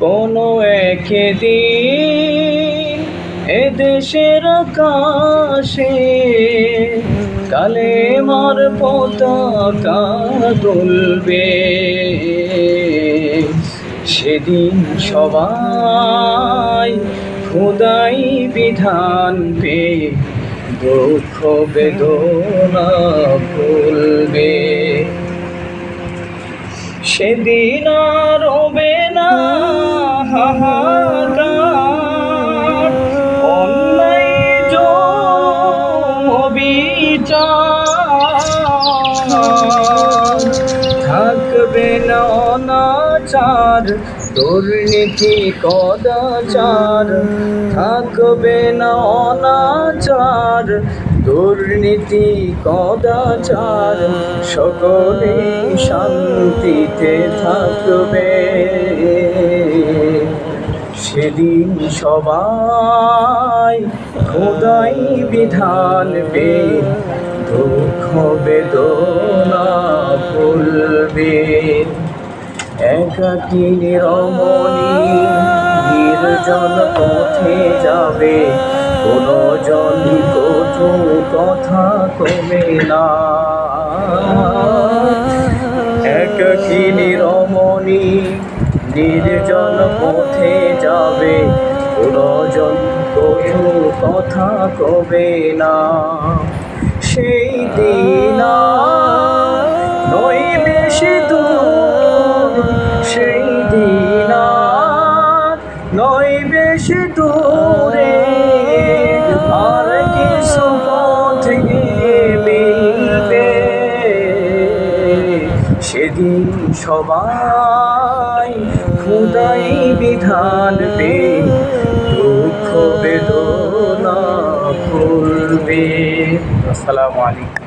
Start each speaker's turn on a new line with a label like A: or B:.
A: কোনো একদিন এদেশের আকাশে কালে মার পতাকা তুলবে। সেদিন সবাই খোদাই বিধান পেয়ে, দুঃখ বেদনা ভুলবে। সেদিন অবিচার থাকবে না দুর্নীতি কদাচার। থাকবে না অনাচার দুর্নীতি কদাচার। সকলে শান্তিতে থাকবে। সেদিন সবাই খোদাই বিধান পে দুঃখ বেদনা ভুলবে। একাকী রমণী নির্জন পথে যাবে কোনো জন কথা কমে না। নির্জন পথে যাবে, পুরজন কঠু কথা কবে না? সেই দিন নই বেশি দূর, সেই দিন নই বেশি দূরে সেদিন সবাই খুদাই বিধান পে দুঃখ বেদনা ভুলবে। আসসালামু আলাইকুম।